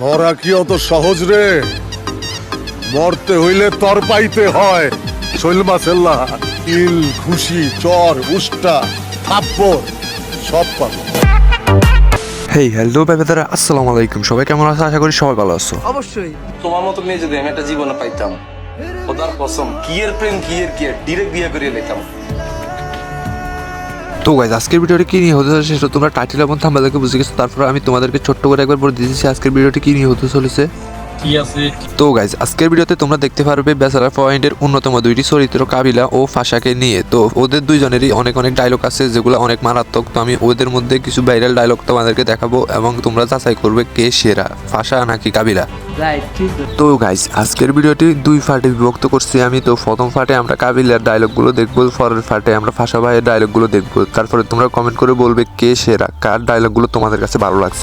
মরা কি অত সহজ রে? মরতে হইলে তর পাইতে হয়। শৈল মাছেল্লা ইল খুশি চর উষ্টা থাপ্পড় সব পাবো। হেই হ্যালো বেবেদারা আসসালামু আলাইকুম। সবাই কেমন আছো? আশা করি সবাই ভালো আছো। অবশ্যই। তোমার মতো মেয়ে যদি আমি একটা জীবনে পাইতাম ওদার কসম কি এর প্রেম কি এর কি? ডিরেক্ট বিয়ে করিয়ে লেতাম তো গাইজ আজকের ভিডিওটি কি নিয়ে হতে চলেছে সেটা তোমরা টাইটেল এবং থাম্বা দেখে বুঝে গেছো তারপর আমি তোমাদেরকে ছোট্ট করে একবার বলে দিয়েছি আজকের ভিডিওটি কি নিয়ে হতে চলেছে। তো গাইজ আজকের ভিডিওতে তোমরা দেখতে পারবে বেচারা পয়েন্টের অন্যতম দুইটি চরিত্র কাবিলা ও ফাঁসাকে নিয়ে। তো ওদের দুইজনেরই অনেক অনেক ডায়লগ আছে যেগুলো অনেক মারাত্মক। তো আমি ওদের মধ্যে কিছু ভাইরাল ডায়লগ তোমাদেরকে দেখাবো এবং তোমরা যাচাই করবে কে সেরা ফাঁসা নাকি কাবিলা। তো গাইজ আজকের ভিডিওটি দুই ফাটে বিভক্ত করছি আমি। তো প্রথম ফাটে আমরা কাবিলার ডায়লগগুলো দেখব পরের ফাটে আমরা ফাঁসা ভাইয়ের ডায়লগগুলো দেখব। তারপরে তোমরা কমেন্ট করে বলবে কে সেরা কার ডায়লগগুলো তোমাদের কাছে ভালো লাগছে।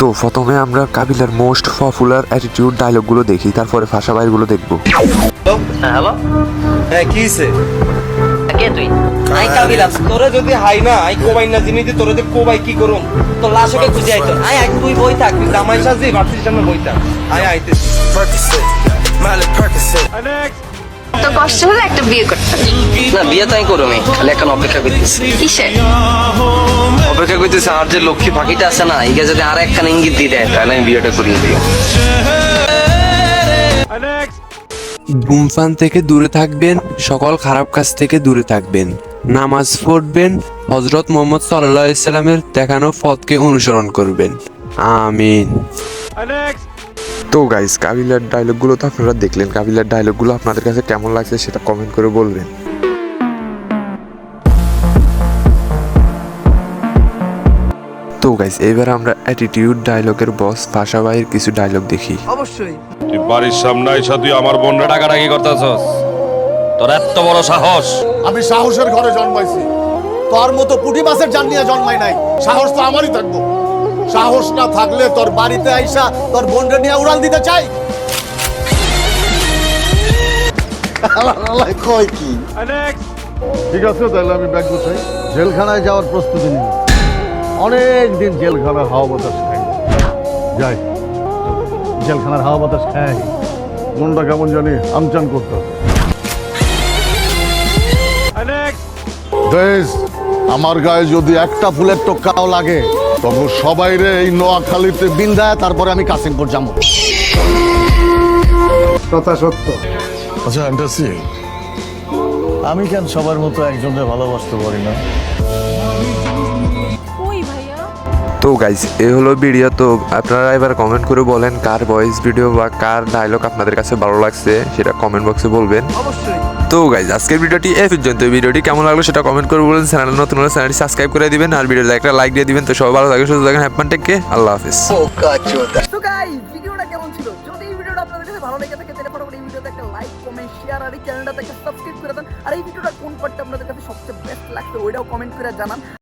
তো প্রথমে আমরা কাবিলার মোস্ট পপুলার অ্যাটিটিউড ডায়লগগুলো দেখি তারপরে ফাঁসা ভাইয়েরগুলো দেখব। হ্যালো হ্যাঁ কি কে তুই। আই কাবিলাস তোরে যদি হাই না আই কোবাই না জিনি দি তোরে কোবাই কি করুম? তো লাশকে খুঁজে আইতো আই আই তুই বই থাক তুই জামাই সাজি ভার্সিটির সামনে বই থাক। আই আইতে তো কষ্ট হলে একটা বিয়ে করতে না বিয়ে তো আমি করব খালি এখন অপেক্ষা করতেছি। কিসের? অপেক্ষা করতেছে আর যে লক্ষ্মী পাখিটা আছে না ইগে যদি আর একখান ইঙ্গিত দিয়ে দেয় তাহলে আমি বিয়েটা করিয়ে দিই ধূমপান থেকে দূরে থাকবেন, সকল খারাপ কাজ থেকে দূরে থাকবেন। নামাজ পড়বেন হজরত মোহাম্মদ সাল্লাহ ইসলামের দেখানো পথকে অনুসরণ করবেন। আমিন। তো গাইস কাবিলার ডায়লগগুলো তো আপনারা দেখলেন। কাবিলার ডায়লগগুলো আপনাদের কাছে কেমন লাগছে সেটা কমেন্ট করে বলবেন। গাইস এবার আমরা অ্যাটিটিউড ডায়লগের বস ভাষা ভাইয়ের কিছু ডায়লগ দেখি। অবশ্যই। তুই বাড়ির সামনে আইসা তুই আমার বোনরা ডাকাডাকি করতেছস? তোর এত বড় সাহস। আমি সাহসের ঘরে জন্মাইছি। তোর মতো পুঁটি মাছের জান নিয়ে জন্মাই নাই। সাহস তো আমারই থাকব। সাহস না থাকলে তোর বাড়িতে আইসা তোর বোনরে নিয়ে উড়াল দিতে চাই। কয় কি? ঠিক আছে তাহলে আমি ব্যাগ গুছাই জেলখানায় যাওয়ার প্রস্তুতি নিই অনেক দিন জেলখানার হাওয়া বাতাস খাই যাই জেলখানার হাওয়া বাতাস খাই। মনটা কেমন জানি আমচান করতে। দেশ আমার গায়ে যদি একটা ফুলের টোকাও লাগে তবে সবাই রে এই নোয়াখালীতে বিন্দায় তারপরে আমি কাশিমপুর যাব। কথা সত্য। আচ্ছা আমি কেন সবার মতো একজনকে ভালোবাসতে পারি না? তো গাইস এ হলো ভিডিও তো আপনারা এবার কমেন্ট করে বলেন কার ভয়েস ভিডিও বা কার ডায়লগ আপনাদের কাছে ভালো লাগছে সেটা কমেন্ট বক্সে বলবেন। তো গাইজ আজকের ভিডিওটি এই পর্যন্ত। ভিডিওটি কেমন লাগল সেটা কমেন্ট করে বলুন চ্যানেল নতুন হলে চ্যানেলটি সাবস্ক্রাইব করে দিবেন আর ভিডিওতে একটা লাইক দিয়ে দিবেন। তো সবাই ভালো থাকে সুস্থ থাকেন হ্যাপি টেককে আল্লাহ হাফিজ। তো গাইস ভিডিওটা কেমন ছিল? যদি এই ভিডিওটা আপনাদের কাছে ভালো লেগে থাকে তাহলে ফটাফট এই ভিডিওতে একটা লাইক কমেন্ট শেয়ার আর এই চ্যানেলটাতে একটা সাবস্ক্রাইব করে দেন। আর এই ভিডিওটা কোন পার্টটা আপনাদের কাছে সবচেয়ে বেস্ট লাগছে ওইটাও কমেন্ট করে জানান।